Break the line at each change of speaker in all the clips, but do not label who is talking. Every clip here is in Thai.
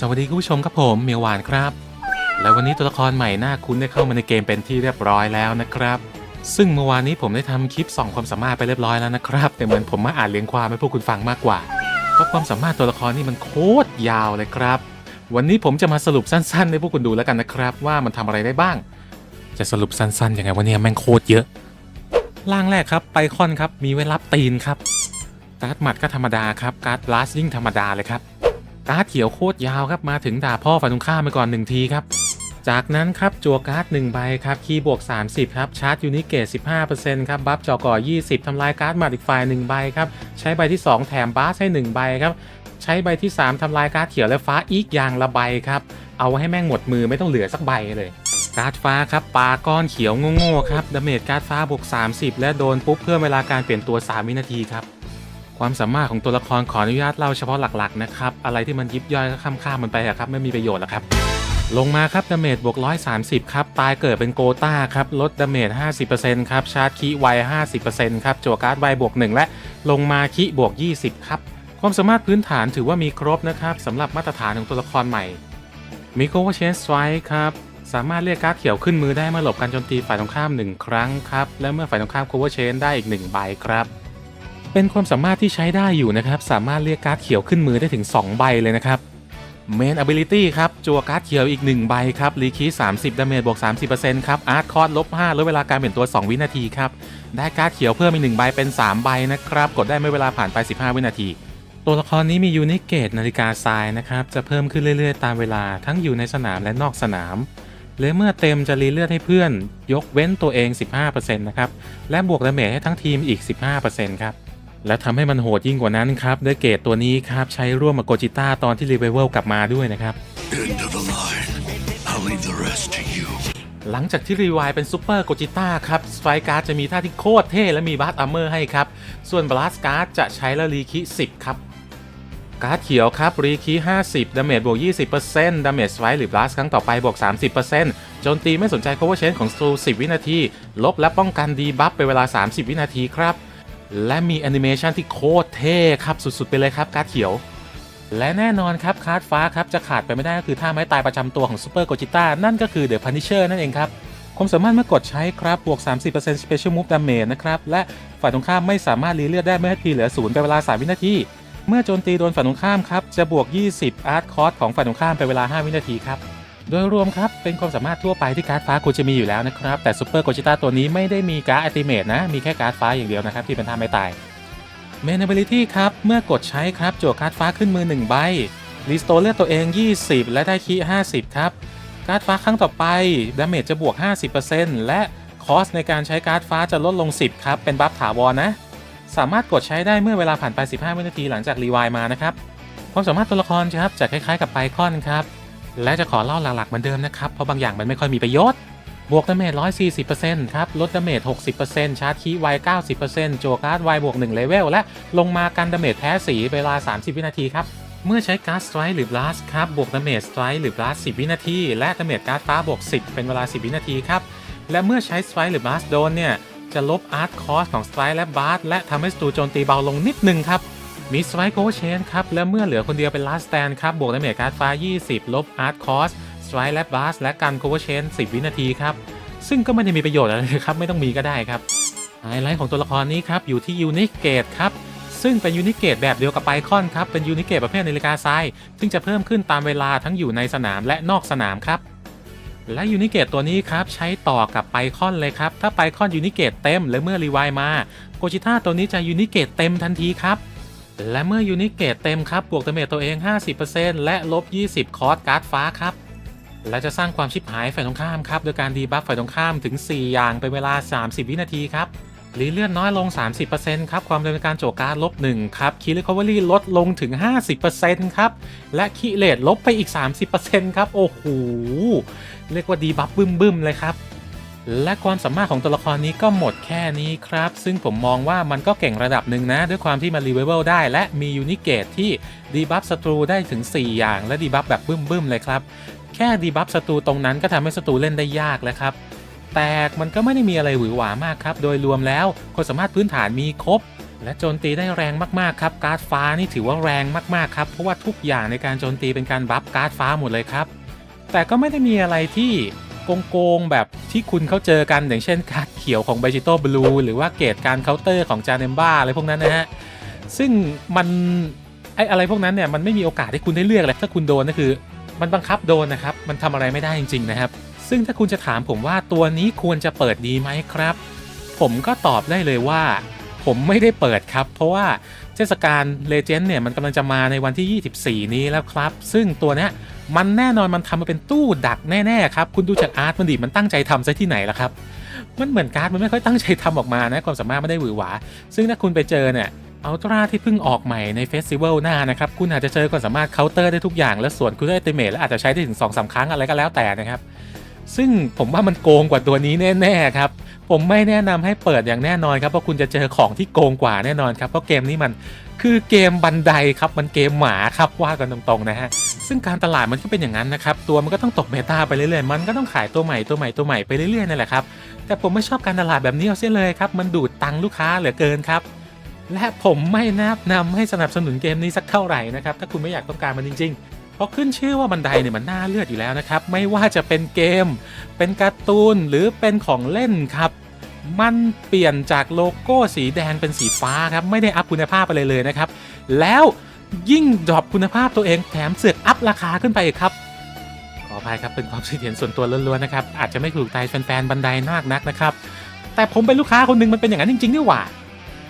สวัสดีคุณผู้ชมครับผมเมียวหวานครับ และวันนี้ตัวละครใหม่หน้าคุ้นได้เข้ามาในเกมเป็นที่เรียบร้อยแล้วนะครับ ซึ่งเมื่อวานนี้ผมได้ทำคลิปส่องความสามารถไปเรียบร้อยแล้วนะครับแต่เหมือนผมมาอ่านเรียงความให้พวกคุณฟังมากกว่าเพราะความสามารถตัวละครนี่มันโคตรยาวเลยครับ วันนี้ผมจะมาสรุปสั้นๆ ให้พวกคุณดูแล้วกันนะครับ ว่ามันทำอะไรได้บ้าง จะสรุปสั้นๆยังไงวันนี้แม่งโคตรเยอะล่างแรกครับไปคอนครับมีไว้รับตีนครับการ์ดหมัดก็ธรรมดาครับการ์ดบลัสยิ่งธรรมดาเลยครับ การ์ดเขียวโคตรยาวครับมาถึงด่าพ่อฝ่ายตรงข้ามไปก่อนหนึ่งทีครับจากนั้นครับจัวการ์ด1ใบครับคีย์บวก 30 ครับชาร์จยูนิเกต15%ครับบัฟจอก่อ 20 ทำลายการ์ดหมัดอีกฝ่าย1ใบครับใช้ใบที่ 2 แถมบาสให้ 1 ใบครับใช้ใบที่ 3 ทำลายการ์ดเขียวและฟ้าอีกอย่างละใบครับเอาให้แม่งหมดมือไม่ต้องเหลือสักใบเลยการ์ดฟ้าครับปาก้อนเขียวโง่ๆครับดาเมจการ์ดฟ้าบวก 30 และโดนปุ๊บเพิ่มเวลาการเปลี่ยนตัว 3 วินาทีครับ ความสามารถของตัวละครขออนุญาตเล่าเฉพาะหลักๆนะครับ อะไรที่มันยิบย่อยก็ข้ามๆมันไปอะครับ ไม่มีประโยชน์หรอกครับ ลงมาครับดาเมจบวก130ครับ ตายเกิดเป็นโกต้าครับ ลดดาเมจ50%ครับ ชาร์จคีไว50%ครับจั่วการ์ดไวบวก1และลงมาคีบวก20ครับ ความสามารถพื้นฐานถือว่ามีครบนะครับสำหรับมาตรฐานของตัวละครใหม่มีโคเวเชนสไ i ครับสามารถเรียกการ์ดเขียวขึ้นมือได้เมื่อหลบการโจมตีฝ่ายตรงข้าม 1 ครั้งครับ และเมื่อฝ่ายตรงข้ามโคเวเชนได้อีก 1 ใบครับ เป็นความสามารถที่ใช้ได้อยู่นะครับ สามารถเรียกการ์ดเขียวขึ้นมือได้ถึง 2 ใบเลยนะครับ Main Ability ครับจัวการ์ดเขียวอีก 1 ใบครับรีคี30ดาเมจบวก 30%ครับอาร์ตคอร์ดลบ5ลดเวลาการเปลี่ยนตัว 2 วินาทีครับ ได้การ์ดเขียวเพิ่มอีก 1 ใบเป็น 3 ใบนะครับ กดได้ไม่เวลาผ่านไป 15 วินาที ตัวละครนี้มียูนิเกตนาฬิกาทรายนะครับ จะเพิ่มขึ้นเรื่อยๆ ตามเวลาทั้งอยู่ในสนามและนอกสนามและเมื่อเต็มจะรีเลือดให้เพื่อน ยกเว้นตัวเอง 15%นะครับและบวกดาเมจให้ทั้งทีมอีก 15%ครับ และทำให้มันโหดยิ่งกว่านั้นครับด้วยเกตตัวนี้ครับ ใช้ร่วมกับโกจิต้าตอนที่รีเวลกลับมาด้วยนะครับ
End of the line. I'll leave the rest to you.
หลังจากที่รีวายเป็นซูเปอร์โกจิต้าครับสไฟการ์ดจะมีท่าที่โคตรเท่และมีบัสอัมเมอร์ให้ครับ ส่วนบลัสการ์ดจะใช้แล้วรีคิ 10 ครับการ์ดเขียวครับ รีคิ50 ดาเมจบวก 20%ดาเมจสไฟหรือบลัสครั้งต่อไปบวก 30%โจมตีไม่สนใจ cover chain ของสตู10 วินาที ลบและป้องกันดีบัฟไปเวลา 30 วินาทีครับ และมีแอนิเมชันที่โคตรเท่ครับสุดๆ ไปเลยครับการ์ดเขียว และแน่นอนครับคาร์ดฟ้าครับจะขาดไปไม่ได้ก็คือท่าไม้ตายประจำตัวของซูเปอร์โกจิต้านั่นก็คือเดอะพันิเชอร์นั่นเองครับความสามารถเมื่อกดใช้ครับ บวก 30% Special Move Damage นะครับ และฝ่ายตรงข้ามไม่สามารถรีเลือดได้เมื่อทีเหลือศูนย์เป็นเวลา 3 วินาที เมื่อโจมตีโดนฝ่ายตรงข้ามครับ จะบวก 20 Art Cost ของฝ่ายตรงข้ามเป็นเวลา 5 วินาทีครับ โดยรวมครับ เป็นความสามารถทั่วไปที่การ์ดฟ้าควรจะมีอยู่แล้วนะครับ แต่ซูเปอร์โกจิต้าตัวนี้ไม่ได้มีการ์ดอัติเมตนะ มีแค่การ์ดฟ้าอย่างเดียวนะครับ ที่เป็นท่าไม่ตายเมน ability ครับ เมื่อกดใช้ครับจั่วการ์ดฟ้าขึ้นมือ 1 ใบรีสโตเลือดตัวเอง 20 และได้คี50 ครับ การ์ดฟ้าครั้งต่อไปดาเมจจะบวก 50%และคอสในการใช้การ์ดฟ้าจะลดลง 10 ครับ เป็นบัฟถาวรนะ สามารถกดใช้ได้เมื่อเวลาผ่านไป 15 วินาทีหลังจากรีวายมานะครับความสามารถตัวละครครับจะคล้ายๆกับไพคอนครับ และจะขอเล่าหลักๆเหมือนเดิมนะครับ เพราะบางอย่างมันไม่ค่อยมีประโยชน์ บวกดาเมจ140%ครับ ลดดาเมจ60%ชาร์จคีย์ไว90%โจการ์ดไวบวก1เลเวลและลงมากันดาเมจแพ้สีเวลา 30 วินาทีครับ เมื่อใช้การ์ดสไตร์หรือบลัสครับ บวกดาเมจสไตร์หรือบลัส10 วินาที และดาเมจการ์ดฟ้าบวก 10 เป็นเวลา 10 วินาทีครับ และเมื่อใช้สไตร์หรือบลัสโดนเนี่ย จะลบอาร์ตคอสของสไตร์และบาร์และทำให้สตูโจมตีเบาลงนิดนึงครับ มีสไตรโคเชนครับ และเมื่อเหลือคนเดียวเป็นลาสแตนครับ บวกดาเมจการ์ดฟ้า 20 ลบอาร์ตคอสสไตร์และบาร์และกันโคเวอร์เชน10 วินาทีครับ ซึ่งก็ไม่ได้มีประโยชน์อะไรเลยครับ ไม่ต้องมีก็ได้ครับไฮไลท์ของตัวละครนี้ครับ อยู่ที่ยูนิเกตครับ ซึ่งเป็นยูนิเกตแบบเดียวกับไ i คอนครับ เป็นยูนิเกตประเภทนาฬิกาทราย ซึ่งจะเพิ่มขึ้นตามเวลาทั้งอยู่ในสนามและนอกสนามครับและยูนิเกตตัวนี้ครับ ใช้ต่อกับไ i คอนเลยครับ ถ้าไ i คอนยูนิเกตเต็มและเมื่อรีวายมาโกจิต้าตัวนี้จะยูนิเกตเต็มทันทีครับ และเมื่อยูนิเกตเต็มครับ บวกดาเมจตัวเอง 50%และลบ 20 คอร์สการ์ดฟ้าครับ และจะสร้างความชิบหายฝ่ายตรงข้ามครับ โดยการดีบัฟฝ่ายตรงข้ามถึง 4 อย่างเป็นเวลา 30 วินาทีครับรีเลื่อนน้อยลง 30%ครับ ความเร็วในการโจกการดลบ1ครับ คีรีคอเวอรี่ลดลงถึง 50%ครับ และคีเลตลบไปอีก 30%ครับ โอ้โห เรียกว่าดีบัฟบึ้มๆเลยครับ และความสามารถของตัวละครนี้ก็หมดแค่นี้ครับ ซึ่งผมมองว่ามันก็เก่งระดับหนึ่งนะ ด้วยความที่มันรีเวลได้ และมียูนิเกตที่ดีบัฟศัตรูได้ถึง 4 อย่าง และดีบัฟแบบบึ้มๆเลยครับ แค่ดีบัฟศัตรูตรงนั้นก็ทำให้ศัตรูเล่นได้ยากแล้วครับ แต่มันก็ไม่ได้มีอะไรหวือหวามากครับ โดยรวมแล้วความสามารถพื้นฐานมีครบ และโจมตีได้แรงมากๆครับ การ์ดฟ้านี่ถือว่าแรงมากๆครับ เพราะว่าทุกอย่างในการโจมตีเป็นการบัฟการ์ดฟ้าหมดเลยครับ แต่ก็ไม่ได้มีอะไรที่ โกงๆแบบที่คุณเขาเจอกันอย่างเช่นการ์ดเขียวของ b e g i t o Blue หรือว่าเกรดการเคาน์เตอร์ของจา n เนมบ้าอะไรพวกนั้นนะฮะ ซึ่งมันไออะไรพวกนั้นเนี่ยมันไม่มีโอกาสให้คุณได้เลือกเลยถ้าคุณโดนก็คือ มันบังคับโดนนะครับ มันทำอะไรไม่ได้จริง ๆ นะครับ ซึ่งถ้าคุณจะถามผมว่าตัวนี้ควรจะเปิดดีไหมครับ ผมก็ตอบได้เลยว่า ผมไม่ได้เปิดครับ เพราะว่า เทศกาลเลเจนด์เนี่ยมันกำลังจะมาในวันที่ 24 นี้แล้วครับ ซึ่งตัวเนี้ยมันแน่นอนมันทำมาเป็นตู้ดักแน่ๆครับ คุณดูจากอาร์ตมันดิมันตั้งใจทำซะที่ไหนล่ะครับ มันเหมือนการ์ดมันไม่ค่อยตั้งใจทำออกมานะความสามารถไม่ได้หวือหวา ซึ่งถ้าคุณไปเจอเนี่ยอัลตร้าที่เพิ่งออกใหม่ในเฟสติวัลหน้านะครับ คุณอาจจะเจอความสามารถเคาน์เตอร์ได้ทุกอย่าง และส่วนคุณได้เตเมทและอาจจะใช้ได้ถึง2อสาครั้งอะไรก็แล้วแต่นะครับ ซึ่งผมว่ามันโกงกว่าตัวนี้แน่ๆครับผมไม่แนะนำให้เปิดอย่างแน่นอนครับเพราะคุณจะเจอของที่โกงกว่าแน่นอนครับเพราะเกมนี้มันคือเกมบันไดครับมันเกมหมาครับว่ากันตรงๆนะฮะซึ่งการตลาดมันก็เป็นอย่างนั้นนะครับตัวมันก็ต้องตกเมตาไปเรื่อยๆมันก็ต้องขายตัวใหม่ตัวใหม่ตัวใหม่ไปเรื่อยๆนั่นแหละครับแต่ผมไม่ชอบการตลาดแบบนี้เอาเสียเลยครับมันดูดตังลูกค้าเหลือเกินครับและผมไม่แนะนำให้สนับสนุนเกมนี้สักเท่าไหร่นะครับถ้าคุณไม่อยากต้องการมันจริงๆ เพราะขึ้นชื่อว่าบันไดเนี่ยมันน่าเลือดอยู่แล้วนะครับ ไม่ว่าจะเป็นเกม เป็นการ์ตูนหรือเป็นของเล่นครับ มันเปลี่ยนจากโลโก้สีแดงเป็นสีฟ้าครับ ไม่ได้อัพคุณภาพไปเลยเลยนะครับ แล้วยิ่งดรอปคุณภาพตัวเองแถมเสือกอัพราคาขึ้นไปอีกครับขออภัยครับเป็นความคิดเห็นส่วนตัวล้วนๆนะครับอาจจะไม่ถูกใจแฟนๆบันไดมากนักนะครับ แต่ผมเป็นลูกค้าคนหนึงมันเป็นอย่างนั้นจริงๆนี่หว่า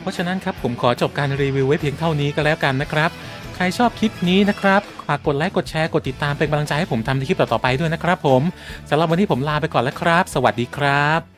เพราะฉะนั้นครับผมขอจบการรีวิวไว้เพียงเท่านี้ก็แล้วกันนะครับ ใครชอบคลิปนี้นะครับ ฝากกดไลค์กดแชร์กดติดตามเป็นกำลังใจให้ผมทำในคลิปต่อๆไปด้วยนะครับผมสำหรับวันนี้ผมลาไปก่อนแล้วครับ สวัสดีครับ